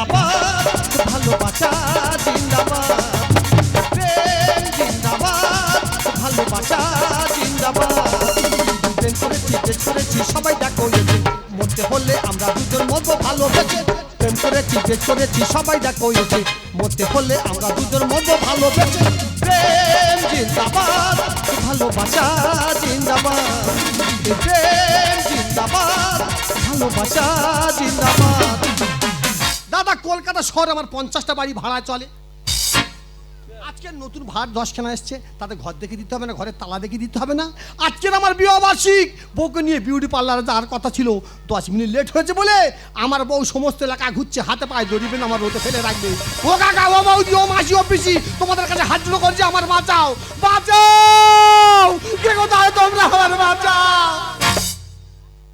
ভালোবাসা ভালোবাসা করেছি করেছি, সবাই দেখো মরতে হলে আমরা করেছি হলে আমরা দুজন মরবো ভালোবেসে প্রেম, জিন্দাবাদ ভালোবাসা জিন্দাবাদ। প্রেম, জিন্দাবাদ ভালোবাসা জিন্দাবাদ। কলকাতা শহরে আমার পঞ্চাশটা বাড়ি ভাড়া চলে। আজকে নতুন ভাড় দশখানা এসছে, তাতে ঘর দেখে দিতে হবে না, ঘরের তালা দেখে দিতে হবে না। আজকের আমার বিবাহবার্ষিক বউকে নিয়ে বিউটি পার্লারে যাওয়ার কথা ছিল। দশ মিনিট লেট হয়েছে বলে আমার বউ সমস্ত এলাকা ঘুরছে, হাতে পায়ে দড়িবে না আমার রোদে ফেলে রাখবে। ও কাকা, ও বৌদি, ও মাসি, ও পিসি, তোমাদের কাছে হাত জোড়ো করছে, আমার বাঁচাও বাঁচাও! কে কোথায় তোমরা? আমার বাঁচাও!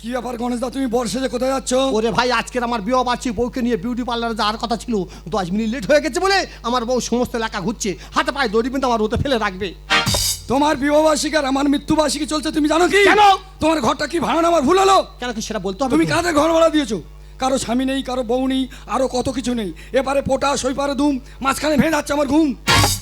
কি ব্যাপার গণেশ দা তুমি বর্ষে যে কোথায় যাচ্ছ? ওরে ভাই আজকের আমার বিয়ে বার্ষিক বউকে নিয়ে বিউটি পার্লারে যাওয়ার কথা ছিল। দশ মিনিট লেট হয়ে গেছে বলে আমার বউ সমস্ত এলাকা ঘুরছে। হাতে পায়ে দড়ি কিন্তু আমার রোদে ফেলে রাখবে। তোমার বিবাহবার্ষিকী আর আমার মৃত্যুবার্ষিকী চলছে তুমি জানো কি? তোমার ঘরটা কি ভাড়া আমার ভুল হলো? কেন কি সেটা বলতে হবে তুমি কাদের ঘর ভাড়া দিয়েছ? কারও স্বামী নেই কারও বউ নেই আরও কত কিছু নেই। এবারে পোটা সইপারে দুম মাঝখানে ভেঙে যাচ্ছে আমার ঘুম।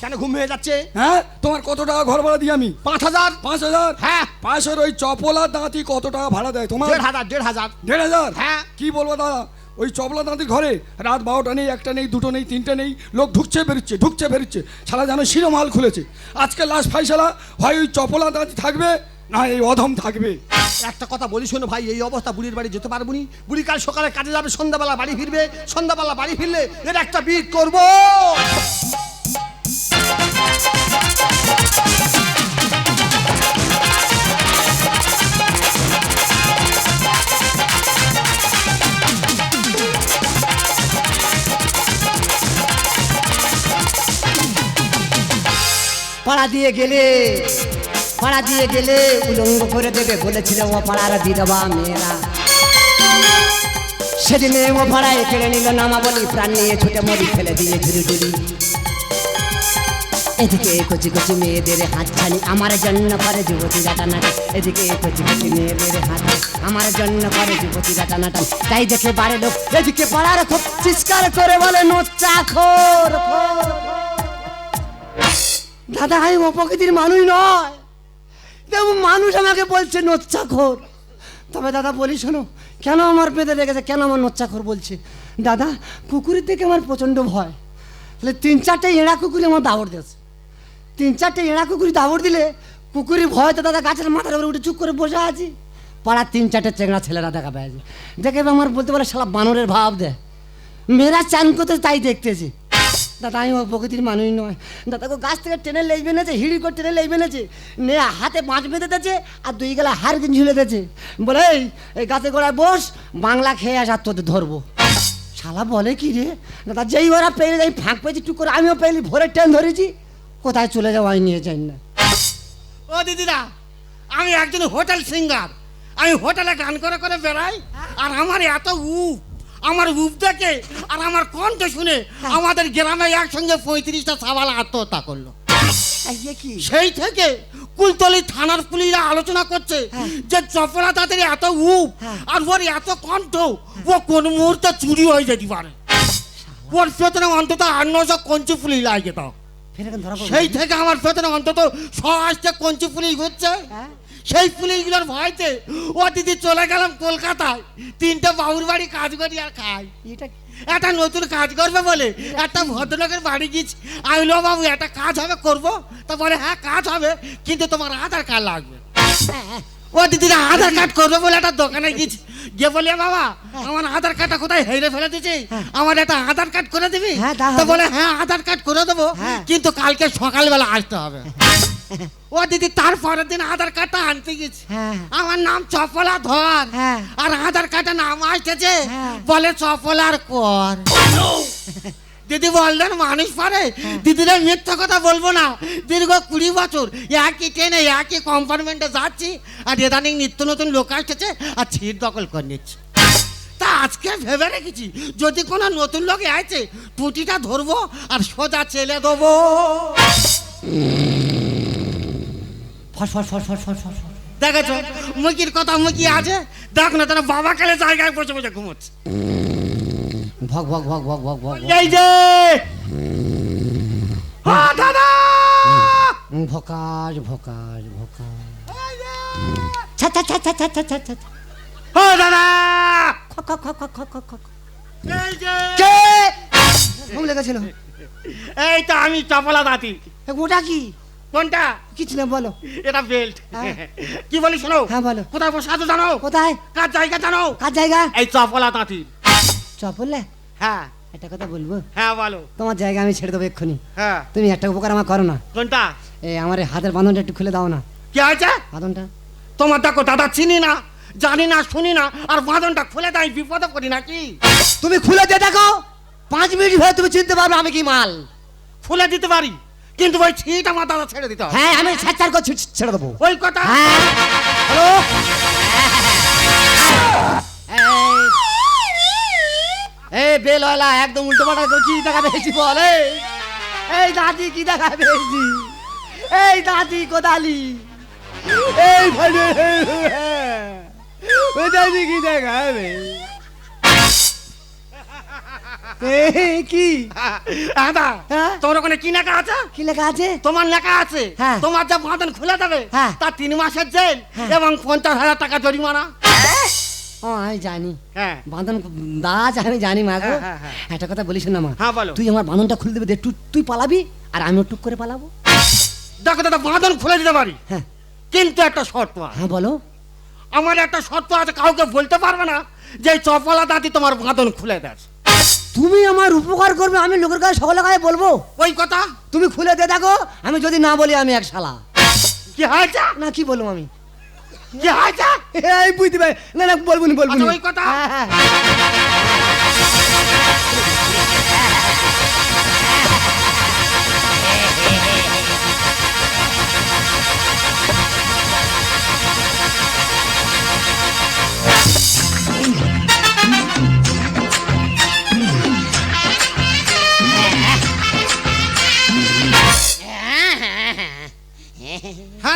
কেন ঘুম হয়ে যাচ্ছে? হ্যাঁ? তোমার কত টাকা ঘর ভাড়া দিই আমি? পাঁচ হাজার। পাঁচ হাজার? হ্যাঁ। পাশের ওই চপলা দাঁতি কত টাকা ভাড়া দেয় তোমার? দেড় হাজার দেড় হাজার। দেড় হাজার? হ্যাঁ। কি বলব দাদা? ওই চপলা দাঁতির ঘরে রাত বারোটা নেই একটা নেই দুটো নেই তিনটে নেই লোক ঢুকছে বেরোচ্ছে ঢুকছে বেরোচ্ছে। সারা যেন শিরো মাল খুলেছে। আজকে লাস্ট ফাইসালা হয় ওই চপলা দাঁতি থাকবে না এই অধম থাকবে। একটা কথা বলি শোনো ভাই, এই অবস্থা বুড়ির বাড়ি যেতে পারব নি। বুড়ি কাল সকালে কাজে যাবে, সন্ধ্যাবেলা বাড়ি ফিরবে, সন্ধ্যাবেলা বাড়ি ফিরলে এর একটা বিট করব। পাড়া দিয়ে গেলে পাড়া দিয়ে গেলে উলঙ্গ করে দেবে, বলেছিল ও পাড়ার বিধবা মেয়েরা। সেদিনে ও পাড়ায় কেড়ে নিল নামা বলি, প্রাণ নিয়ে ছুটে মরি ফেলে দিয়ে ঝুড়ি ঝুড়ি। এদিকে কচি কচি মেয়েদের হাত ছানি, আমার জন্য করে যুবতীরা টানাটা এদিকে কচি কচি মেয়েদের হাত আমার জন্য করে যুবতীরা টানাটা তাই দেখে বারে লোক, এদিকে পাড়ার খুব চিৎকার করে বলে নোচ্চা খোর দাদা আমি অপকৃতির মানুষ নয়। মানুষ আমাকে বলছে, নোচ্চাখোর। তবে দাদা বলি, শোনো, কেন আমার পেতে রেখেছে? কেন আমার নোচ্চাখোর বলছে? দাদা কুকুরের থেকে আমার প্রচণ্ড ভয়। তাহলে তিন চারটে এঁড়া কুকুরি আমার দাবড় দিয়েছে। তিন চারটে এঁড়া কুকুরি দাবড় দিলে কুকুরের ভয় তো দাদা গাছের মাথার উপরে উঠে চুপ করে বসে আছি। পাড়ার তিন চারটে চেংড়া ছেলেরা দেখা পেয়েছে। দেখে আমার বলতে পারে, শালা বানরের ভাব দেয় মেয়েরা চান করতে তাই দেখতেছি। দাদা আমি ওই প্রকৃতির মানুষ নয়। দাদা গো গাছ থেকে টেনে লেজবে নেছে হিড়ি করে টেনে লেজবে নেছে নে হাতে মাছ বেঁধে দিয়েছে আর দুই গেলা হার কিনে ঝুলে দিয়েছে। বলে এই এই গাছে গোড়ায় বস বাংলা খেয়ে আস আর তোদের ধরবো। শালা বলে কি রে? দাদা যেই ওরা পেয়ে যাই ফাঁক পেয়েছি টুক করে আমিও পেলি ভোরের ট্রেন ধরেছি কোথায় চলে যাও আমি নিয়ে যাই না। ও দিদিরা আমি একজন হোটেল সিঙ্গার। আমি হোটেলে গান করে করে বেড়াই আর আমার এত উপ আমার উপ দেখে আর আমার কণ্ঠ শুনে আমাদের গ্রামে একসঙ্গে পঁয়ত্রিশটা সাবাল আত্মহত্যা করল। কি? সেই থেকে কুলতলি থানার পুলিশরা আলোচনা করছে যে চপলা তাদের এত উপ হ্যাঁ। আর ওর এত কণ্ঠ ও কোন মুহূর্তে চুরি হয়ে যেতে পারে। ওর পেছনে অন্তত আট নশো কঞ্চি পুলিশ লাগে পড়বে। সেই থেকে আমার পেছনে অন্তত সহজটা কঞ্চি পুলিশ ঘুরছে। হ্যাঁ? সেই পুলিশগুলোর ভয়তে ও দিদি চলে গেলাম কলকাতায়। তিনটে বাবুর বাড়ি কাজ করি আর খাই। এটা একটা নতুন কাজ করবে বলে একটা ভদ্রলোকের বাড়ি গিয়েছি। আমি লো বাবু একটা কাজ হবে করব। তা বলে হ্যাঁ কাজ হবে কিন্তু তোমার আধার কার্ড লাগবে। ও দিদিরা আধার কার্ড করবে বলে একটা দোকানে গেছি গিয়ে বলে বাবা আমার আধার কার্ডটা কোথায় হেরে ফেলে দিয়েছি? আমার একটা আধার কার্ড করে দিবি? হ্যাঁ, তা বলে হ্যাঁ আধার কার্ড করে দেবো হ্যাঁ। কিন্তু কালকে সকালবেলা আসতে হবে। ও দিদি তারপরের দিন আধার কার্ডটা আনতে গেছি হ্যাঁ। আমার নাম চপলা ধর হ্যাঁ। আর আধার কার্ডে নাম আসতেছে হ্যাঁ। বলে চপলার কর দিদি বললেন মানুষ পারে। দিদিরা মিথ্যা কথা বলব না দীর্ঘ কুড়ি বছর একই ট্রেনে একই কম্পার্টমেন্টে যাচ্ছি আর ইদানিং নিত্য নতুন লোক আসতেছে আর ছিট দখল করে নিচ্ছে তা আজকে ভেবে রেখেছি যদি কোনো নতুন লোক আছে টুটিটা ধরবো আর সোজা চেলে দেবো ফস ফস ফস ফস ফস ফস। দেখেছ? মুখির কথা মুখি আছে? দেখ না তারা বাবা কালে জায়গায় বসে বসে ঘুমোচ্ছে। ভক ভক ভক ভক ভক ভক এই যে! দাদা! ভকাশ ভকাশ ভকাশ ছা ছা ছা ছা ছা ছা ছা ছা। ও দাদা! খ খ খ খ খ খ খ। এই যে! কে? ঘুম লেগেছিল। এই তো আমি চপলা দাঁতি ওটা কি? কোনটা? কিছু না বলো। এটা বেল্ট হ্যাঁ। কি বলি শোনো? হ্যাঁ, বলো। কোথায় বসে আছো জানো? কোথায়? কার জায়গা জানো? কার জায়গা? এই চপলা দাঁতি চপলে? হ্যাঁ। একটা কথা বলব? হ্যাঁ বলো। তোমার জায়গা আমি ছেড়ে দেবো এক্ষুনি। হ্যাঁ। তুমি একটা উপকার আমার করো না। কোনটা? এই আমার এই হাতের বাঁধনটা একটু খুলে দাও না। কি হয়েছে? বাঁধনটা? তোমার দেখো দাদা চিনি না জানি না শুনি না আর বাঁধনটা খুলে দেয় বিপদে পড়ি নাকি? তুমি খুলে দিয়ে দেখো। পাঁচ মিনিট ভেবে তুমি চিনতে পারবে আমি কি মাল। খুলে দিতে পারি? কিন্তু ওই ছিট আমার দাদা ছেড়ে দিতে হবে। হ্যাঁ আমি ছাড় করে ছি- ছেড়ে দেবো। ওই কথা? হ্যাঁ। হ্যালো? এই বেলওয়ালা একদম উল্টো পাল্টা করছি দেখা পেয়েছি বল এই। দাদি কি দেখা পেয়েছি এই দাদি কোদালি। এই ভাই ওই দাদি কি দেখা পেয়েছি? কি? দাদা হ্যাঁ? তোমার ওখানে কি লেখা আছে? কি লেখা আছে? তোমার লেখা আছে? হ্যাঁ। তোমার যা বাঁধন খুলে দেবে হ্যাঁ। তার তিন মাসের জেল। এবং পঞ্চাশ হাজার টাকা জরিমানা। ও আমি জানি। হ্যাঁ। বাঁধন দাস আমি জানি মা গো। একটা কথা বলিস না মা। তুই আমার বাঁধনটা খুলে দেবে তুই তুই পালাবি আর আমিও টুক করে পালাবো। দেখো দাদা বাঁধন খুলে দিতে পারি। হ্যাঁ। কিন্তু একটা শর্ত হ্যাঁ বলো। আমার একটা শর্ত আছে কাউকে বলতে পারবে না যে চপলা দাঁতি তোমার বাঁধন খুলে দেয় তুমি আমার উপকার করবে আমি লোকের কাছে সকলের কাছে বলব ওই কথা তুমি খুলে দিয়ে দেখো আমি যদি না বলি আমি এক শালা কি হয়েছে না কি বলব আমি কি হয়েছে এই বুঝতে পারি না না বলব না বলব আচ্ছা। ওই কথা? হ্যাঁ, হ্যাঁ।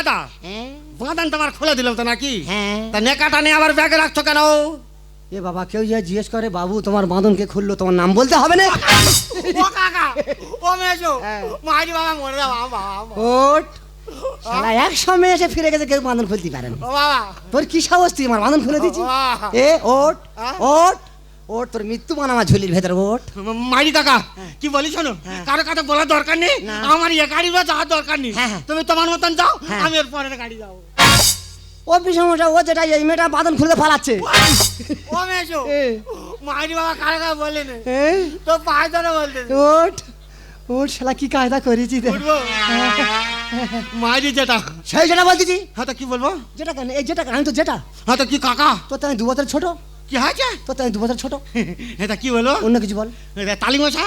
হ্যাঁ। দা বাঁধন তোমার খুলে দিলাম তো নাকি? হ্যাঁ। তা নেকাটা নিয়ে আবার ব্যাগে রাখছো কেন? এ বাবা কেউ যে জিজ্ঞেস করে বাবু তোমার বাঁধন কে খুললো তোমার নাম বলতে হবে না? ও কাকা ও মেজো হ্যাঁ। বাবা মরে বাবা ওট শালা এক সময় এসে ফিরে গেছে কেউ বাঁধন খুলতে পারে না। তোর কি সাহস তুই আমার বাঁধন খুলে দিচ্ছি এ ওট হ্যাঁ? ওট ওট তোর মৃত্যু মান আমার ঝুলির ভেতর ওট মাইরি কাকা কি বলি শোনো? কারও কাছে বলার দরকার নেই। আমার এ গাড়ি বা যাওয়ার দরকার নেই। হ্যাঁ, হ্যাঁ। তুমি তোমার মতন যাও হ্যাঁ। আমি এর পরের গাড়ি যাব। ও বিষমটা ও যেটা এই মেয়েটা বাঁধন খুলে ফালাচ্ছে। ও বাবা কারও বলে নে? তো পায়ে ধরে বলতে ওট ওট শালা কি কায়দা করেছি। মাইরি যেটা। সেই যেটা বলতেছি। হ্যাঁ তো কি বলব? যেটা কেন? এই যেটা? আমি তো যেটা। হ্যাঁ তো কি কাকা? তোর তো আমি দু বছর ছোট। কি হয়েছে তো আমি দু বছর ছোট। এটা কি বলো? অন্য কিছু বল। এটা তালি মশা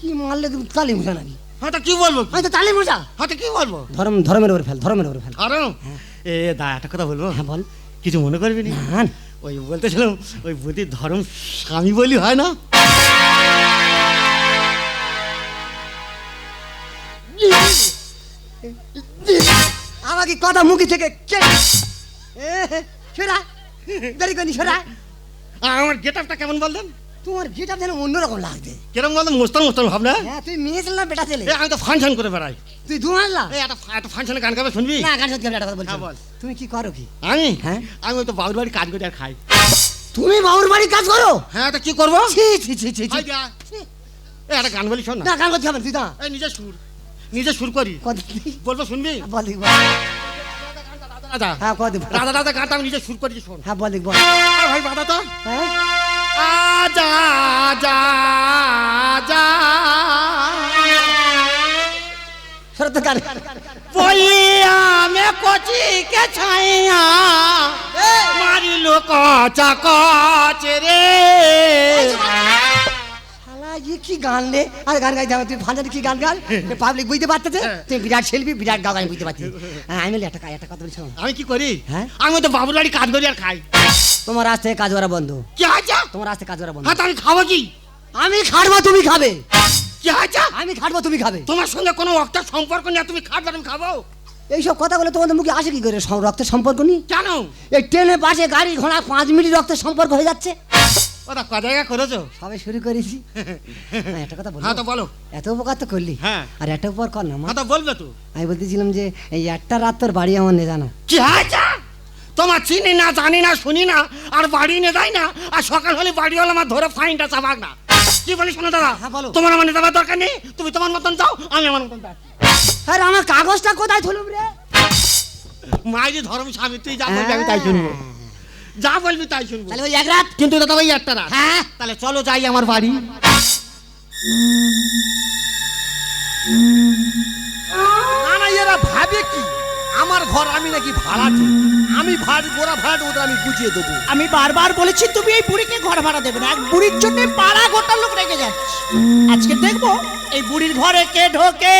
কি মারলে তুমি? তালি মুছা নাকি? হ্যাঁ কি বলব? আমি তো তালি মুছা হ্যাঁ তো কি বলব? ধর্ম ধর্মের ওপরে ফেল ধর্মের ওপরে ফেল। আরে এ দা একটা কথা বলব? হ্যাঁ বল। কিছু মনে করবি না। ওই বলতেছিলাম ওই বুদ্ধির ধর্ম স্বামী বলি হয় না? আমাকে কথা মুখি থেকে কে দেরি করি সেরা আমার গেট আপটা কেমন বললেন? তোমার গেটা যেন অন্যরকম লাগবে কিরম বললেন? মোস্তান মোস্তান ভাবনা? হ্যাঁ তুই মেয়ে ছেলে না বেটা ছেলে? আমি তো ফাংশন করে বেড়াই। তুই দু মারলা একটা একটা ফাংশনে গান গাবে শুনবি? না গান সত্যি একটা কথা বলছি। হ্যাঁ, বল। তুমি কি করো কি? আমি? হ্যাঁ? আমি তো বাবুর বাড়ি কাজ করে আর খাই। তুমি বাবুর বাড়ি কাজ করো? হ্যাঁ তো কি করব? ছি ছি ছি ছি একটা গান বলি শোন না। গান করতে হবে তুই না এই নিজে সুর। নিজে সুর করি। বলব শুনবি? বল। রাধা হ্যাঁ কত রাধা রাধা গানটা আমি নিজে সুর করি শোন। হ্যাঁ বল বল আ ভাই বাধা তো। হ্যাঁ। আজা আজা আজা শরৎ গান। মে কচি কে ছাইয়া মারিল কচা কচ রে। ইয়ে কি গান রে? আর গান গাইতে হবে তুই ফান্ডারে কি গান গান? পাবলিক বুঝতে পারতেছে? তুই বিরাট শিল্পী বিরাট গান আমি বুঝতে পারছি। হ্যাঁ আমি বলি একটা একটা কথা বলছি শোনো। আমি কি করি? হ্যাঁ? আমি তো বাবুর বাড়ি কাজ করি আর খাই। তোমার আজ থেকে কাজ করা বন্ধ। কি আছে তোমার আজ থেকে কাজ করা বন্ধ। হ্যাঁ আমি খাব কি? আমি খাটবো তুমি খাবে। কি আছে আমি খাটবো তুমি খাবে। তোমার সঙ্গে কোনো রক্তের সম্পর্ক নেই তুমি খাবে আমি খাব? এইসব কথাগুলো তোমাদের মুখে আসে কি করে? রক্তের সম্পর্ক নেই? কেন? এই ট্রেনে বাসে গাড়ি ঘোড়া পাঁচ মিনিট রক্তের সম্পর্ক হয়ে যাচ্ছে। ওটা ক জায়গা করেছ? সবে শুরু করেছি। একটা কথা বলি হ্যাঁ তো বলো। এত উপকার তো করলি। হ্যাঁ। আর একটা উপকার কর না হ্যাঁ তো বলবে তো। আমি বলতেছিলাম যে এই একটা রাত তোর বাড়ি আমার নে জানা। কি হয়েছে? তোমার চিনি না জানি না শুনি না আর বাড়ি নিয়ে যায় না আর সকাল হলে বাড়ি হলে আমার ধরে ফাইনটা চাবাক না। কি বলি শোনো দাদা? বলো। তোমার আমার যাওয়ার দরকার নেই? তুমি তোমার মতন যাও আমি আমার মতন যাচ্ছি। আরে আমার কাগজটা কোথায় থলুম রে? মায়ের ধর্ম স্বামী তুই যা আমি তাই শুনব। যা বলবি তাই শুনব। তাহলে ওই এক রাত? কিন্তু দাদা ভাই একটা না হ্যাঁ? তাহলে চলো যাই আমার বাড়ি। না না এরা ভাবে কি? আমার ঘর আমি নাকি ভাড়াটে। আমি ভাড় গোড়া ভাড়াটে ওদের আমি বুঝিয়ে দেবো। আমি বারবার বলেছি তুমি এই বুড়িকে ঘর ভাড়া দেবে না। এক বুড়ির জন্য পাড়া গোটা লোক রেগে যাচ্ছে। আজকে দেখব এই বুড়ির ঘরে কে ঢোকে?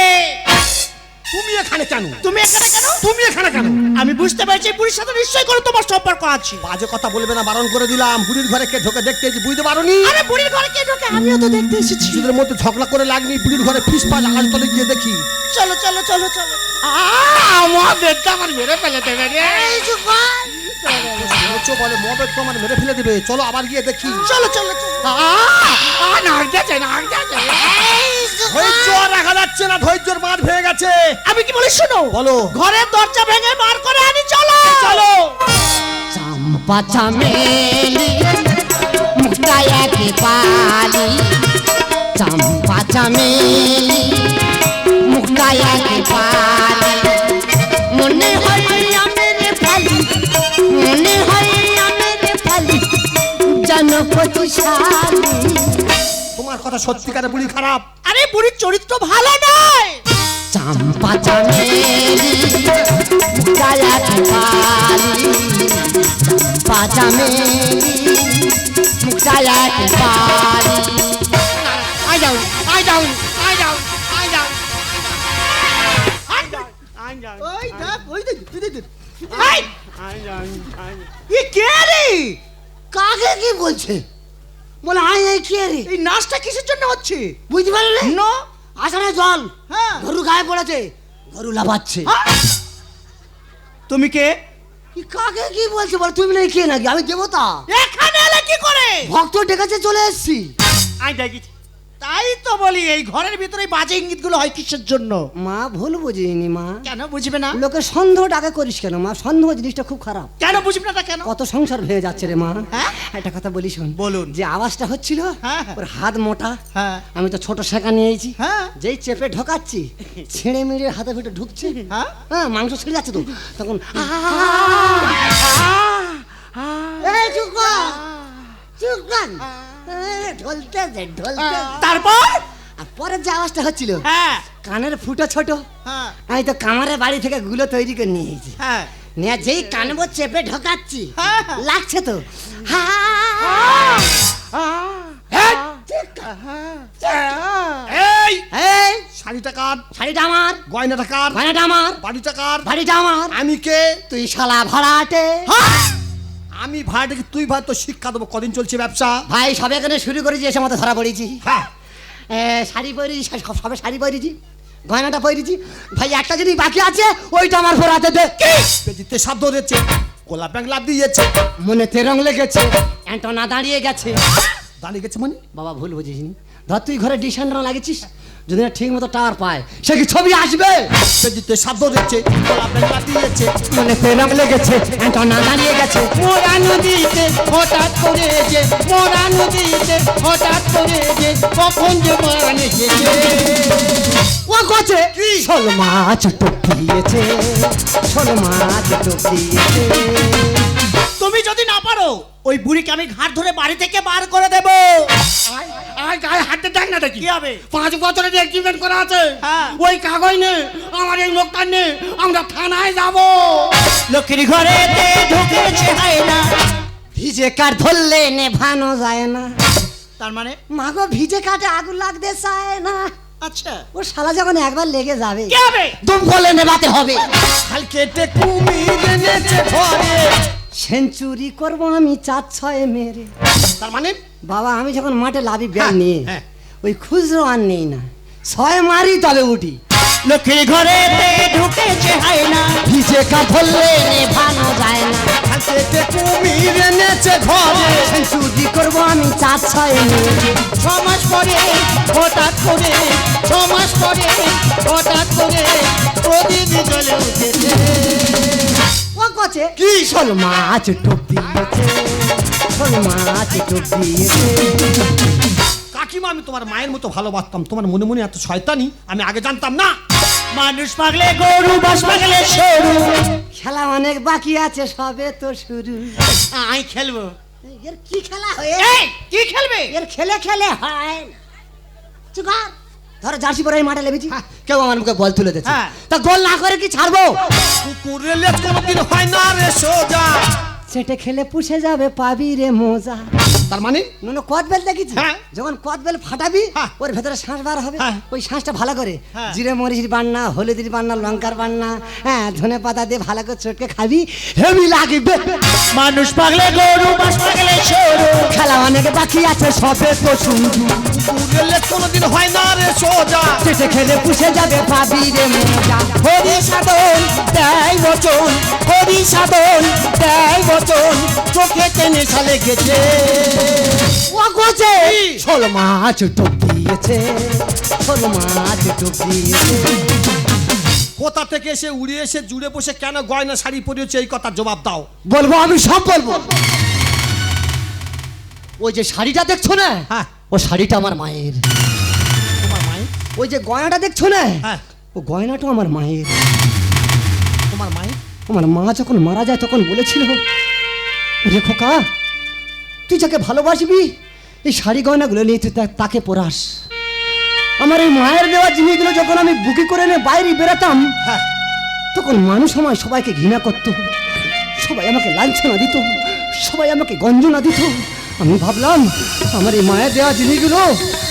তুমি এখানে কেন? তুমি এখানে কেন? তুমি এখানে কেন? আমি বুঝতে পারছি বুড়ির সাথে নিশ্চয়ই করে তোমার সম্পর্ক আছে। বাজে কথা বলবে না বারণ করে দিলাম। বুড়ির ঘরে কে ঢোকে দেখতে এসেছি, বুঝতে পারোনি? আরে বুড়ির ঘরে কে ঢোকে? আমিও তো দেখতে এসেছি। নিজেদের মধ্যে ঝগড়া করে লাগনি বুড়ির ঘরে ফিস পাস আকাশ তলে গিয়ে দেখি। চলো চলো চলো চলো। আমার বেদটা আমার মেরে ফেলে দেবে রে। বলে। মবেদ তো আমার মেরে ফেলে দেবে চলো আবার গিয়ে দেখি। চলো চলো চলো। নাক যাচ্ছে নাক যাচ্ছে ধৈর্য রাখা যাচ্ছে না ধৈর্যর মাঠ ভেঙে গেছে। আমি কি বলি শোনো? বলো। ঘরের দরজা ভেঙে বার করে আনি চলো। চলো। চাম্পা চামেলি মুক্তায়া কে পালি। চাম্পা চামেলি মুক্তায়া কে পালি। মনে হয় আমের ফালি মনে হয় আমের ফালি জনপতি শালী তোমার কথা সত্যিকারে বুড়ি খারাপ। আরে বুড়ির চরিত্র ভালো নয়। চাম্পা চামেলি মুক্তায়া পালি চাম্পা চামেলি মুক্তায়া পালি আই যাও আই যাও আই যাও আই যাও আই যাও আই ওই দেখ ওই দেখ তুই দেখ আই যাও আই ই কে রে? কাকে কি বলছে? বলে আয় আয় কে রে এই নাচটা কিসের জন্য হচ্ছে? বুঝতে পারলে নো। আসামে জল। হ্যাঁ। গরু গায়ে পড়েছে গরু লাফাচ্ছে। তুমি কে? কি কাকে কি বলছে বল? তুমি নাকি কে নাকি? আমি দেবতা। এখানে এলে কি করে? ভক্ত ডেকেছে চলে এসেছি। আই দেখি তাই তো বলি এই ঘরের ভিতরে বাজে ইঙ্গিতগুলো হয় কিসের জন্য মা ভুল বুঝিনি মা কেন বুঝবে না লোকে সন্দেহ টাকা করিস কেন মা সন্দেহ জিনিসটা খুব খারাপ কেন বুঝবে না কেন কত সংসার ভেঙে যাচ্ছে রে মা হ্যাঁ? একটা কথা বলি শোন বলুন। যে আওয়াজটা হচ্ছিল হ্যাঁ, হ্যাঁ। ওর হাত মোটা হ্যাঁ আমি তো ছোট শেখা নিয়েছি হ্যাঁ। যেই চেপে ঢোকাচ্ছি ছিঁড়ে মিড়ে হাতে ফেটে ঢুকছে হ্যাঁ? হ্যাঁ মাংস ছিঁড়ে যাচ্ছে তো তখন এই চুপ কর, চুপ কর। এই, ঢলতে তারপর? আর পরের যে আওয়াজটা হচ্ছিল হ্যাঁ। কানের ফুটো ছোট। হ্যাঁ। আমি তো কামারের বাড়ি থেকে গুলো তৈরি করে নিয়েছি হ্যাঁ। নিয়ে যেই কানবো চেপে ঢোকাচ্ছি। হ্যাঁ, হ্যাঁ। লাগছে তো। হা এই এই শাড়িটা কার? শাড়িটা আমার। গয়নাটা কার? গয়নাটা আমার। বাড়িটা কার? বাড়িটা আমার। আমি কে? তুই শালা ভাড়াটে আমি ভাড়াটাকে তুই ভাই তো শিক্ষা দেবো। কদিন চলছে ব্যবসা? ভাই সবে এখানে শুরু করেছি এসে মতো ধরা পড়েছি। হ্যাঁ। শাড়ি পরেছি সবে শাড়ি পরেছি গয়নাটা পরেছি। ভাই একটা জিনিস বাকি আছে ওইটা আমার ভরাতে দে। পেজিতে শব্দ দিচ্ছে গোলাপ ব্যাগ লাভ দিয়েছে মনে তেরং লেগেছে। অ্যান্টনা দাঁড়িয়ে গেছে। দাঁড়িয়ে গেছে মানে? বাবা ভুল বুঝিসনি। ধর তুই ঘরে ডিসেন্ডার লাগিয়েছিস যদি না ঠিক মতো টাওয়ার পায় সে কি ছবি আসবে? পেজিতে শব্দ দিচ্ছে দিয়েছে। মনে লেগেছে অ্যান্টনা দাঁড়িয়ে গেছে। মোরা নদীতে হঠাৎ করে যে মোরা নদীতে হঠাৎ করে যে কখন যে মান এসেছে। ও গছে শোল মাছ শোল মাছ তুমি যদি না পারো ওই বুড়িকে আমি ঘাট ধরে বাড়ি থেকে বার করে দেব। আয় আয় গায়ে হাতে দেখ না দেখি। কি হবে? পাঁচ বছরের এগ্রিমেন্ট করা আছে হ্যাঁ। ওই কাগজ নে আমার এই লোকটা নে আমরা থানায় যাব। লক্ষ্মীর ঘরে ঢুকেছে হয় না ভিজে কাঠ ধরলে নেভানো যায় না। তার মানে? মাগো ভিজে কাটে আগুন লাগতে চায় না। আচ্ছা। ও শালা যখন একবার লেগে যাবে কি হবে? দুম করলে নেভাতে হবে। খাল কেটে কুমির এনেছে ঘরে। সেঞ্চুরি করব আমি চার ছয় মেরে। তার মানে? বাবা আমি যখন মাঠে লাভি হ্যাঁ, নিয়ে হ্যাঁ। ওই খুচরো আর নেই না। ছয় মারি তবে উঠি। লক্ষ্মীর ঘরে ঢুকেছে হয় না। ভিজে কাঠ ধরলে নেভানো যায় না। কুমির এনেছে ঘরে। চুরি করব আমি চার ছয় মেয়ে ছ মাস পরে হঠাৎ করে ছ মাস পরে হঠাৎ করে প্রদীপ জ্বলে উঠেছে। কছে? কি? শোল মাছ টোপ দিয়েছে শোল মাছ টোপ দিয়েছে কাকিমা আমি তোমার মায়ের মতো ভালোবাসতাম। তোমার মনে মনে এত শয়তানি আমি আগে জানতাম না। মানুষ পাগলে গরু বাস পাগলে সরু। খেলা অনেক বাকি আছে সবে তো শুরু। আমি খেলব। এর কি খেলা হয়ে? এই কি খেলবে? এর খেলে খেলে হয়। চুকার ধরো জার্সি পরে এই মাঠে লেবেছি। কেউ আমার মুখে বল তুলে দিচ্ছে হ্যাঁ। তা গোল না করে কি ছাড়বো? কুকুরের লেজ কোনোদিন হয় না রে সোজা। সেটা খেলে পুষে যাবে পাবি রে মোজা। তার মানে? নুনো কদ বেল দেখেছি হ্যাঁ। যখন কদ বেল ফাটাবি হ্যাঁ। ওর ভেতরে শ্বাস বার হবে। হ্যাঁ। ওই শ্বাসটা ভালো করে। জিরে মরিচের বান্না হলুদের বান্না লঙ্কার বান্না হ্যাঁ ধনে পাতা দিয়ে ভালো করে চটকে খাবি। হেভি লাগবে। মানুষ পাগলে গরু বাস পাগলে সরু খেলা অনেক বাকি আছে সবে কুকুরের কোনোদিন হয় না রে সোজা। সেটে খেলে পুষে যাবে পাবি রে মোজা। হরি সাধন দেয় বচন। হরি সাধন দেয় বচন। চোখে টেনে সালে গেছে। ও ছোল মাছ টোপ দিয়েছে ছোল মাছ টোপ দিয়েছে। কোথা থেকে এসে উড়ে এসে জুড়ে বসে কেন গয়না শাড়ি পরিয়েছে এই কথার জবাব দাও। বলব আমি সব বলব। ওই যে শাড়িটা দেখছ না? হ্যাঁ। ও শাড়িটা আমার মায়ের। তোমার মায়ের? ওই যে গয়নাটা দেখছ না? হ্যাঁ। ও গয়নাটা আমার মায়ের। তোমার মায়ের? আমার মা যখন মারা যায় তখন বলেছিল রে খোকা তুই যাকে ভালোবাসবি, এই শাড়ি গয়নাগুলো নিয়ে তুই তাকে পরাস। আমার এই মায়ের দেওয়া জিনিসগুলো যখন আমি বুকি করে নিয়ে বাইরে বেরোতাম হ্যাঁ তখন মানুষ আমায় সবাইকে ঘৃণা করতো, সবাই আমাকে লাঞ্ছনা দিত, সবাই আমাকে গঞ্জনা দিত। আমি ভাবলাম, আমার এই মায়ের দেওয়া জিনিসগুলো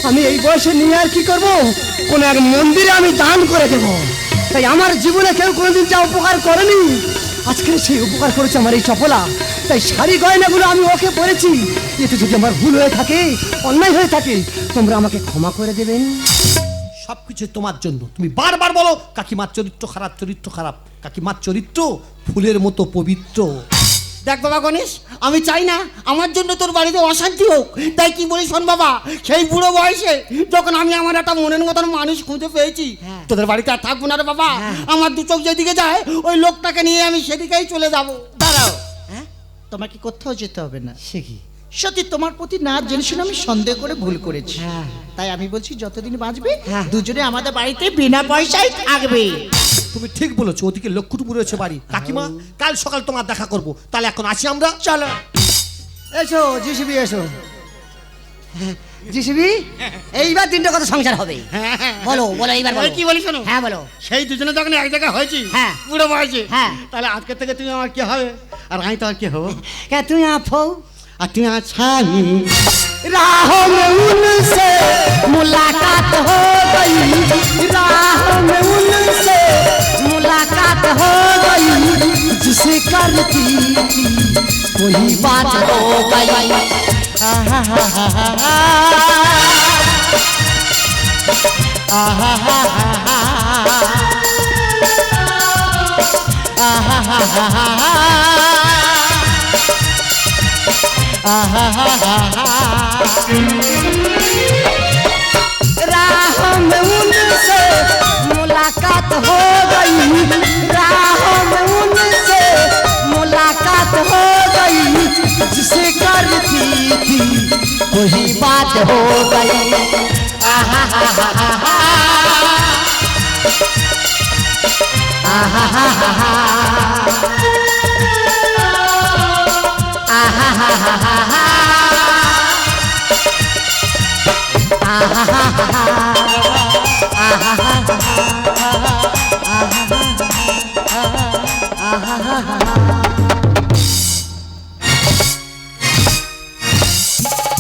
আমি এই বয়সে নিয়ে আর কি করব? কোন এক মন্দিরে আমি দান করে দেব। তাই আমার জীবনে কেউ কোনোদিন যা উপকার করেনি, আজকে সেই উপকার করেছে আমার এই চপলা। তাই শাড়ি গয়নাগুলো আমি ওকে বলেছি এতে যদি আমার ভুল হয়ে থাকে অন্যায় হয়ে থাকে তোমরা আমাকে ক্ষমা করে দেবেন। সবকিছু তোমার জন্য। তুমি বারবার বলো কাকিমার চরিত্র খারাপ চরিত্র খারাপ। কাকিমার চরিত্র ফুলের মতো পবিত্র। দেখ বাবা গণেশ আমি চাই না আমার জন্য তোর বাড়িতে অশান্তি হোক। তাই কি বলি শোন বাবা সেই বুড়ো বয়সে যখন আমি আমার একটা মনের মতন মানুষ খুঁজে পেয়েছি হ্যাঁ। তোদের বাড়িতে আর থাকব না রে বাবা। আমার দু চোখ যেদিকে যায় ওই লোকটাকে নিয়ে আমি সেদিকেই চলে যাব। দাঁড়াও। হ্যাঁ তোমাকে কোথাও যেতে হবে না। সে কি? সত্যি তোমার প্রতি না জেনে শুনে আমি সন্দেহ করে ভুল করেছি। হ্যাঁ। তাই আমি বলছি যতদিন বাঁচবে হ্যাঁ। দুজনে আমাদের বাড়িতে বিনা পয়সায় থাকবে। তুমি ঠিক বলেছ ওদিকে লক্ষ্যটুকু রয়েছে বাড়ি। কাকিমা কাল সকাল তোমার দেখা করব। তাহলে এখন আসি আমরা। চলো। এসো জিসিবি এসো। জিসিবি এইবার তিনটে কথা সংসার হবে বলো বলো এইবার বলো ওই কি বলি শোনো হ্যাঁ বলো সেই দুজনে যখন এক জায়গায় হয়েছি হ্যাঁ। বুড়ো বয়সে হ্যাঁ। তাহলে আজকে থেকে তুমি আমার কি হবে আর আমি তো আর কি হবো क्या तू यहाँ फो আর তুমি আমার স্বামী राहों में उनसे मुलाकात हो गई राहों में उनसे मुलाकात हो गई जिसे करती थी वही बात हो गई राहों में उनसे मुलाकात हो गई। बात हो गई आहा हा हा हा हा आहा हा हा हा आहा हा हा हा हा आहा हा हा हा आहा हा हा हा आहा हा हा हा